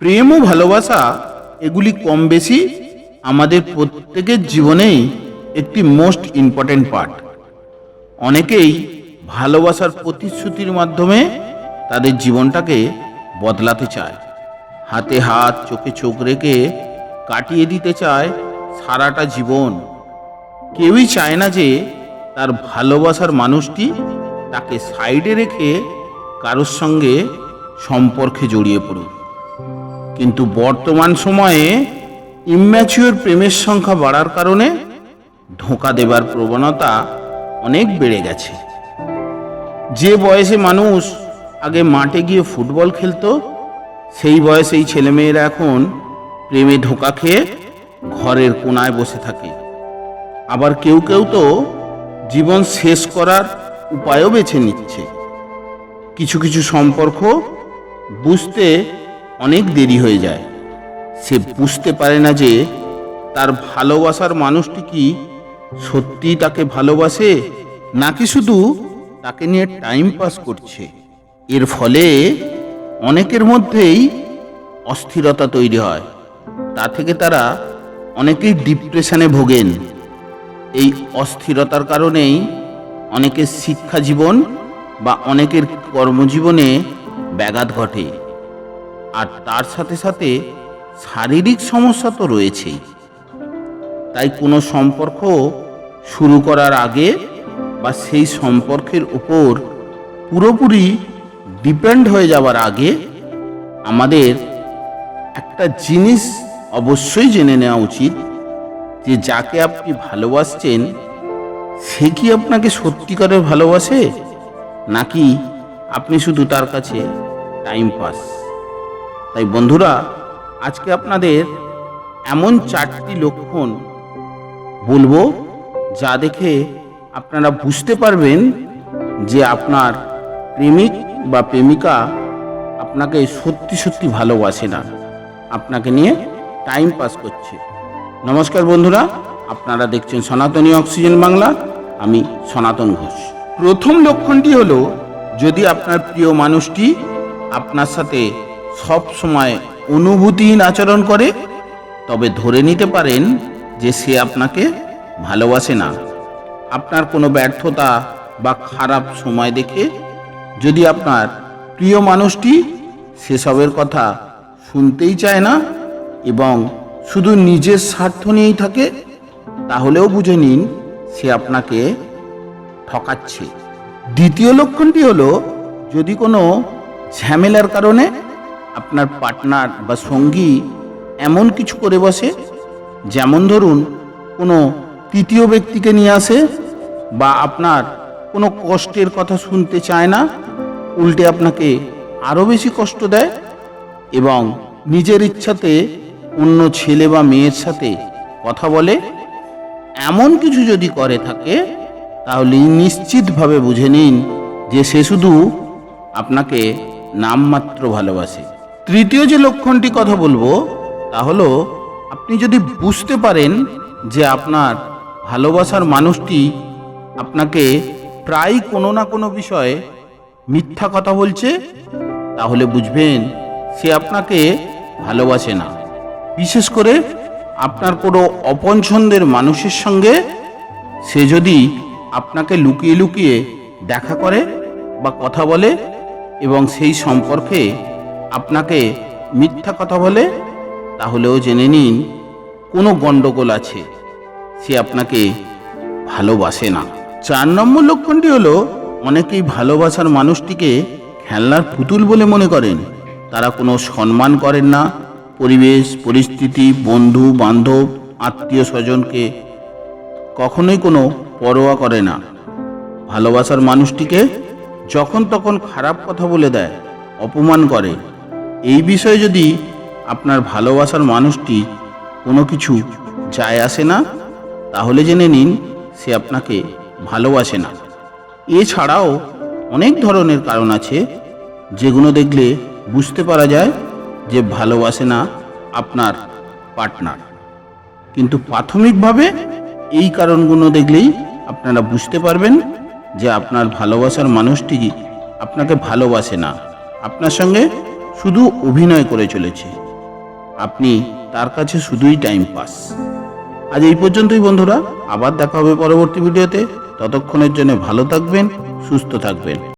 প্রেম ও ভালোবাসা, এগুলি কম বেশি আমাদের প্রত্যেকের জীবনেই একটি মোস্ট ইম্পর্ট্যান্ট পার্ট অনেকেই ভালোবাসার প্রতিশ্রুতির মাধ্যমে তাদের জীবনটাকে বদলাতে চায়। হাতে হাত, চোখে চোখ রেখে কাটিয়ে দিতে চায় সারাটা জীবন। কেউই চায় না যে তার ভালোবাসার মানুষটি তাকে সাইডে রেখে কারোর সঙ্গে সম্পর্কে জড়িয়ে পড়ুক। কিন্তু বর্তমান সময়ে ইম্যাচিওর প্রেমের সংখ্যা বাড়ার কারণে ধোঁকা দেবার প্রবণতা অনেক বেড়ে গেছে। যে বয়সে মানুষ আগে মাঠে গিয়ে ফুটবল খেলতো, সেই বয়সেই ছেলেমেয়েরা এখন প্রেমে ধোঁকা খেয়ে ঘরের কোনায় বসে থাকে। আবার কেউ কেউ তো জীবন শেষ করার উপায়ও বেছে নিচ্ছে। কিছু কিছু সম্পর্ক বুঝতে অনেক দেরি হয়ে যায়। সে বুঝতে পারে না যে তার ভালোবাসার মানুষটি কি সত্যিই তাকে ভালোবাসে, নাকি শুধু তাকে নিয়ে টাইম পাস করছে। এর ফলে অনেকের মধ্যেই অস্থিরতা তৈরি হয়। তা থেকে তারা অনেকেই ডিপ্রেশনে ভোগেন। এই অস্থিরতার কারণেই অনেকের শিক্ষা জীবন বা অনেকের কর্মজীবনে ব্যাঘাত ঘটে। আর তার সাথে সাথে শারীরিক সমস্যা তো রয়েছেই। তাই কোনো সম্পর্ক শুরু করার আগে বা সেই সম্পর্কের উপর পুরোপুরি ডিপেন্ড হয়ে যাওয়ার আগে আমাদের একটা জিনিস অবশ্যই জেনে নেওয়া উচিত যে যাকে আপনি ভালোবাসছেন, সে কি আপনাকে সত্যিকারের ভালোবাসে? নাকি আপনি শুধু তার কাছে টাইম পাস তাই বন্ধুরা, আজকে আপনাদের এমন চারটি লক্ষণ বলব যা দেখে আপনারা বুঝতে পারবেন যে আপনার প্রেমিক বা প্রেমিকা আপনাকে সত্যি সত্যি ভালোবাসে না। আপনাকে নিয়ে টাইম পাস করছে। নমস্কার বন্ধুরা, আপনারা দেখছেন সনাতনী অক্সিজেন বাংলা, আমি সনাতন ঘোষ। প্রথম লক্ষণটি হলো, যদি আপনার প্রিয় মানুষটি আপনার সাথে সব সময় অনুভূতিহীন আচরণ করে, তবে ধরে নিতে পারেন যে সে আপনাকে ভালোবাসে না। আপনার কোনো ব্যর্থতা বা খারাপ সময় দেখে যদি আপনার প্রিয় মানুষটি সেসবের কথা শুনতেই চায় না এবং শুধু নিজের স্বার্থ নিয়েই থাকে, তাহলেও বুঝে নিন সে আপনাকে ঠকাচ্ছে। দ্বিতীয় লক্ষণটি হলো, যদি কোনো ঝামেলার কারণে আপনার পার্টনার বা সঙ্গী এমন কিছু করে বসে, যেমন ধরুন কোনো তৃতীয় ব্যক্তিকে নিয়ে আসে বা আপনার কোনো কষ্টের কথা শুনতে চায় না, উল্টে আপনাকে আরও বেশি কষ্ট দেয় এবং নিজের ইচ্ছাতে অন্য ছেলে বা মেয়ের সাথে কথা বলে। এমন কিছু যদি করে থাকে, তাহলে নিশ্চিতভাবে বুঝে নিন যে সে শুধু আপনাকে নামমাত্র ভালোবাসে। তৃতীয় যে লক্ষণটি কথা বলব, তা হলো, আপনি যদি বুঝতে পারেন যে আপনার ভালোবাসার মানুষটি আপনাকে প্রায় কোনো না কোনো বিষয়ে মিথ্যা কথা বলছে, তাহলে বুঝবেন সে আপনাকে ভালোবাসে না। বিশেষ করে আপনার কোনো অপছন্দের মানুষের সঙ্গে সে যদি আপনাকে লুকিয়ে লুকিয়ে দেখা করে বা কথা বলে এবং সেই সম্পর্কে আপনাকে মিথ্যা কথা বলে? তাহলেও জেনে নিন, কোনো গণ্ডগোল আছে। সে আপনাকে ভালোবাসে না। চার নম্বর লক্ষণটি হলো, অনেকেই ভালোবাসার মানুষটিকে খেলনার পুতুল বলে মনে করেন। তারা কোনো সম্মান করেন না। পরিবেশ, পরিস্থিতি, বন্ধু, বান্ধব, আত্মীয় স্বজনকে কখনোই কোনো পরোয়া করে না। ভালোবাসার মানুষটিকে যখন তখন খারাপ কথা বলে দেয়, অপমান করে। এই বিষয়ে যদি আপনার ভালোবাসার মানুষটি কোনো কিছু যায় আসে না, তাহলে জেনে নিন সে আপনাকে ভালোবাসে না। এছাড়াও অনেক ধরনের কারণ আছে যেগুলো দেখলে বুঝতে পারা যায় যে ভালোবাসে না আপনার পার্টনার। কিন্তু প্রাথমিকভাবে এই কারণগুলো দেখলেই আপনারা বুঝতে পারবেন যে আপনার ভালোবাসার মানুষটি আপনাকে ভালোবাসে না। আপনার সঙ্গে শুধু অভিনয় করে চলেছে। আপনি তার কাছে শুধুই টাইম পাস আজ এই পর্যন্তই বন্ধুরা, আবার দেখা হবে পরবর্তী ভিডিওতে। ততক্ষণের জন্য ভালো থাকবেন, সুস্থ থাকবেন।